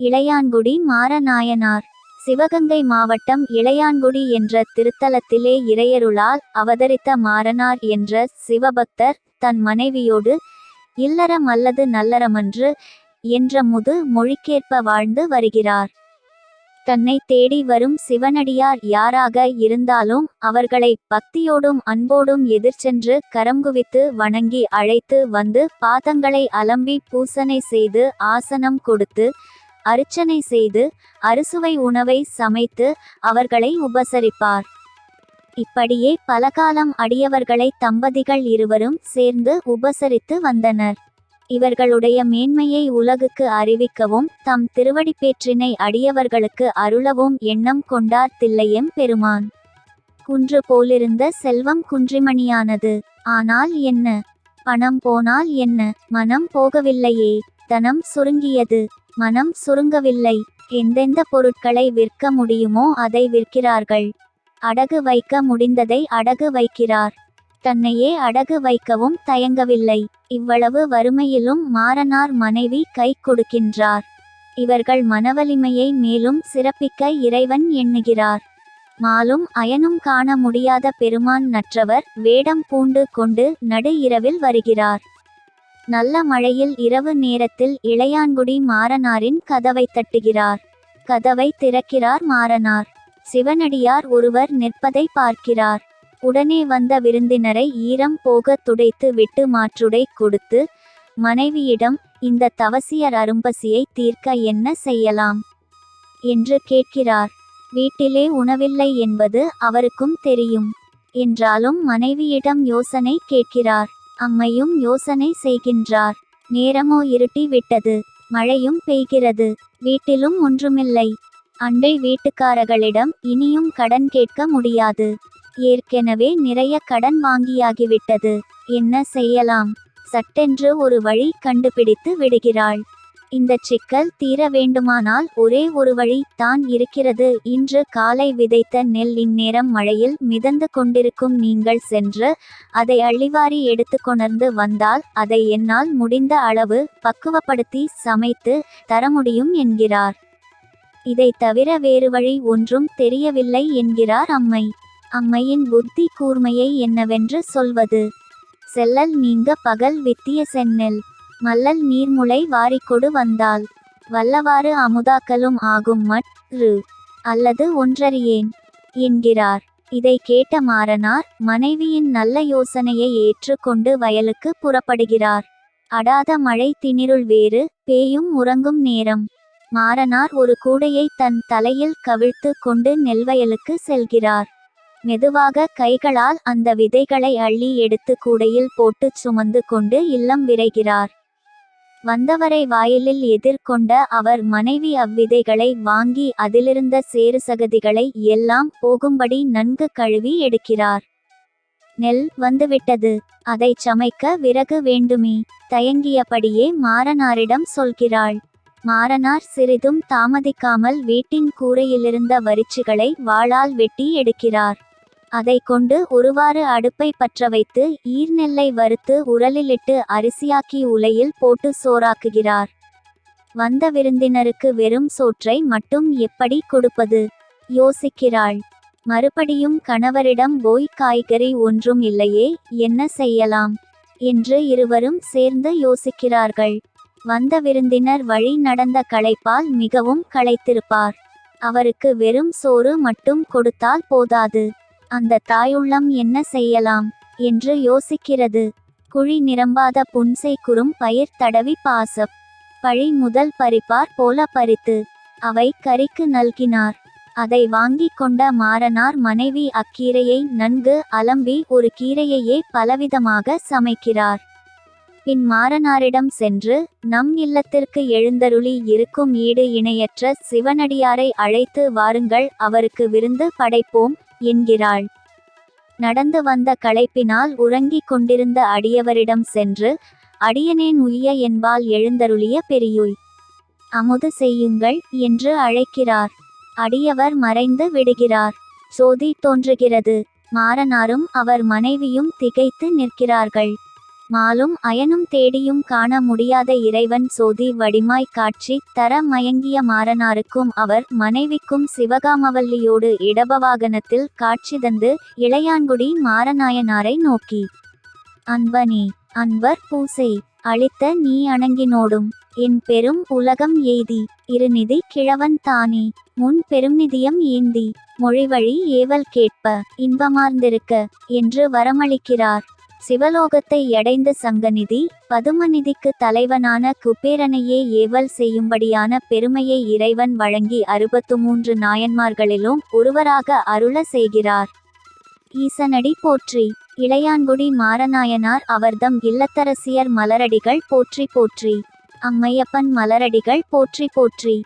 இளையான்குடி மாரநாயனார். சிவகங்கை மாவட்டம் இளையான்குடி என்ற திருத்தலத்திலே இறையருளால் அவதரித்த மாரனார் என்ற சிவபக்தர் தன் மனைவியோடு இல்லறம் அல்லது நல்லறமன்று என்ற முது மொழிக்கேற்ப வாழ்ந்து வருகிறார். தன்னை தேடி வரும் சிவனடியார் யாராக இருந்தாலும் அவர்களை பக்தியோடும் அன்போடும் எதிர்ச்சென்று கரங்குவித்து வணங்கி அழைத்து வந்து பாதங்களை அலம்பி பூசனை செய்து ஆசனம் கொடுத்து அர்ச்சனை செய்து அறுசுவை உணவை சமைத்து அவர்களை உபசரிப்பார். இப்படியே பலகாலம் அடியவர்களை தம்பதிகள் இருவரும் சேர்ந்து உபசரித்து வந்தனர். இவர்களுடைய மேன்மையை உலகுக்கு அறிவிக்கவும் தம் திருவடிப்பேற்றினை அடியவர்களுக்கு அருளவும் எண்ணம் கொண்டார் தில்லையம் பெருமான். குன்று போலிருந்த செல்வம் குன்றிமணியானது. ஆனால் என்ன? பணம் போனால் என்ன? மனம் போகவில்லையே. தனம் சுருங்கியது. மனம் சுருங்கவில்லை. எந்தெந்த பொருட்களை விற்க முடியுமோ அதை விற்கிறார்கள். அடகு வைக்க முடிந்ததை அடகு வைக்கிறார். தன்னையே அடகு வைக்கவும் தயங்கவில்லை. இவ்வளவு வறுமையிலும் மாறனார் மனைவி கை கொடுக்கின்றார். இவர்கள் மனவலிமையை மேலும் சிறப்பிக்க இறைவன் எண்ணுகிறார். மாலும் அயனும் காண முடியாத பெருமான் நற்றவர் வேடம் பூண்டு கொண்டு நடு இரவில் வருகிறார். நல்ல மழையில் இரவு நேரத்தில் இளையான்குடி மாறனாரின் கதவை தட்டுகிறார். கதவை திறக்கிறார் மாறனார். சிவனடியார் ஒருவர் நிற்பதை பார்க்கிறார். உடனே வந்த விருந்தினரை ஈரம் போக துடைத்து விட்டு மாற்றுடை கொடுத்து மனைவியிடம் இந்த தவசியர் அரும்பசியை தீர்க்க என்ன செய்யலாம் என்று கேட்கிறார். வீட்டிலே உணவில்லை என்பது அவருக்கும் தெரியும் என்றாலும் மனைவியிடம் யோசனை கேட்கிறார். அம்மையும் யோசனை செய்கின்றார். நேரமோ இருட்டி விட்டது. மழையும் பெய்கிறது. வீட்டிலும் ஒன்றுமில்லை. அண்டை வீட்டுக்காரர்களிடம் இனியும் கடன் கேட்க முடியாது. ஏற்கெனவே நிறைய கடன் வாங்கியாகிவிட்டது. என்ன செய்யலாம்? சட்டென்று ஒரு வழி கண்டுபிடித்து விடுகிறாள். இந்த சிக்கல் தீர வேண்டுமானால் ஒரே ஒரு வழி தான் இருக்கிறது. இன்று காலை விதைத்த நெல் இந்நேரம் மழையில் மிதந்து கொண்டிருக்கும் நீங்கள் சென்று அதை அள்ளிவாரி எடுத்து கொணர்ந்து வந்தால் அதை என்னால் முடிந்த அளவு பக்குவப்படுத்தி சமைத்து தர முடியும் என்கிறார். இதை தவிர வேறு வழி ஒன்றும் தெரியவில்லை என்கிறார் அம்மை. அம்மையின் புத்தி கூர்மையை என்னவென்று சொல்வது? செல்லல் நீங்க பகல் வித்திய செந்நெல். மல்லல் நீர்முளை வாரிக்கொடு வந்தால் வல்லவாறு அமுதாக்கலும் ஆகும் மற்று அல்லது ஒன்றறியேன். என்கிறார். இதை கேட்ட மாறனார் மனைவியின் நல்ல யோசனையை ஏற்றுக்கொண்டு வயலுக்கு புறப்படுகிறார். அடாத மழை திணிருள் வேறு பேயும் உறங்கும் நேரம். மாறனார் ஒரு கூடையை தன் தலையில் கவிழ்த்து கொண்டு நெல்வயலுக்கு செல்கிறார். மெதுவாக கைகளால் அந்த விதைகளை அள்ளி எடுத்து கூடையில் போட்டுச் சுமந்து கொண்டு இல்லம் விரைகிறார். வந்தவரை வாயிலில் எதிர்கொண்ட அவர் மனைவி அவ்விதைகளை வாங்கி அதிலிருந்த சேறு சகதிகளை எல்லாம் போகும்படி நன்கு கழுவி எடுக்கிறார். நெல் வந்துவிட்டது. அதை சமைக்க விறகு வேண்டுமே. தயங்கியபடியே மாறனாரிடம் சொல்கிறாள். மாறனார் சிறிதும் தாமதிக்காமல் வீட்டின் கூரையிலிருந்த வரிச்சுகளை வாளால் வெட்டி எடுக்கிறார். அதை கொண்டு ஒருவாறு அடுப்பை பற்ற வைத்து ஈர்நெல்லை வறுத்து உரலிலிட்டு அரிசியாக்கி உலையில் போட்டு சோறாக்குகிறார். வந்த விருந்தினருக்கு வெறும் சோற்றை மட்டும் எப்படி கொடுப்பது? யோசிக்கிறாள். மறுபடியும் கணவரிடம் போய் காய்கறி ஒன்றும் இல்லையே என்ன செய்யலாம் என்று இருவரும் சேர்ந்து யோசிக்கிறார்கள். வந்த விருந்தினர் வழி நடந்த களைப்பால் மிகவும் களைத்திருப்பார். அவருக்கு வெறும் சோறு மட்டும் கொடுத்தால் போதாது. அந்த தாயுள்ளம் என்ன செய்யலாம்? என்று யோசிக்கிறது. குழி நிரம்பாத புன்சை குறும் பயிர் தடவி பாசப். பழி முதல் பறிப்பார் போல பறித்து. அவை கறிக்கு நல்கினார். அதை வாங்கி கொண்ட மாறனார் மனைவி அக்கீரையை நன்கு அலம்பி ஒரு கீரையையே பலவிதமாக சமைக்கிறார். பின் மாறனாரிடம் சென்று நம் இல்லத்திற்கு எழுந்தருளி இருக்கும் ஈடு இணையற்ற சிவனடியாரை அழைத்து வாருங்கள் அவருக்கு விருந்து படைப்போம் என்கிறாள். நடந்து வந்த களைப்பினால் உறங்கிக் கொண்டிருந்த அடியவரிடம் சென்று அடியனேன் உய்ய என்பால் எழுந்தருளிய பெரியுய். அமுது செய்யுங்கள் என்று அழைக்கிறார். அடியவர் மறைந்து விடுகிறார். சோதி தோன்றுகிறது. மாறனாரும் அவர் மனைவியும் திகைத்து நிற்கிறார்கள். மாலும் அயனும் தேடியும் காண முடியாத இறைவன் சோதி வடிமாய் காட்சி தர மயங்கிய மாறனாருக்கும் அவர் மனைவிக்கும் சிவகாமவல்லியோடு இடபவாகனத்தில் காட்சி தந்து இளையான்குடி மாறநாயனாரை நோக்கி அன்பனே அன்பர் பூசை அளித்த நீ அணங்கினோடும் என் பெரும் உலகம் எய்தி இருநிதி கிழவன் தானே முன் பெருநிதியம் ஏந்தி மொழிவழி ஏவல் கேட்ப இன்பமார்ந்திருக்க என்று வரமளிக்கிறார். சிவலோகத்தை எடைந்த சங்கநிதி பதுமநிதிக்கு தலைவனான குபேரனையே ஏவல் செய்யும்படியான பெருமையை இறைவன் வழங்கி அறுபத்து மூன்று நாயன்மார்களிலும் ஒருவராக அருள செய்கிறார். ஈசனடி போற்றி இளையான்குடி மாரநாயனார் அவர்தம் இல்லத்தரசியர் மலரடிகள் போற்றி போற்றி அம்மையப்பன் மலரடிகள் போற்றி போற்றி.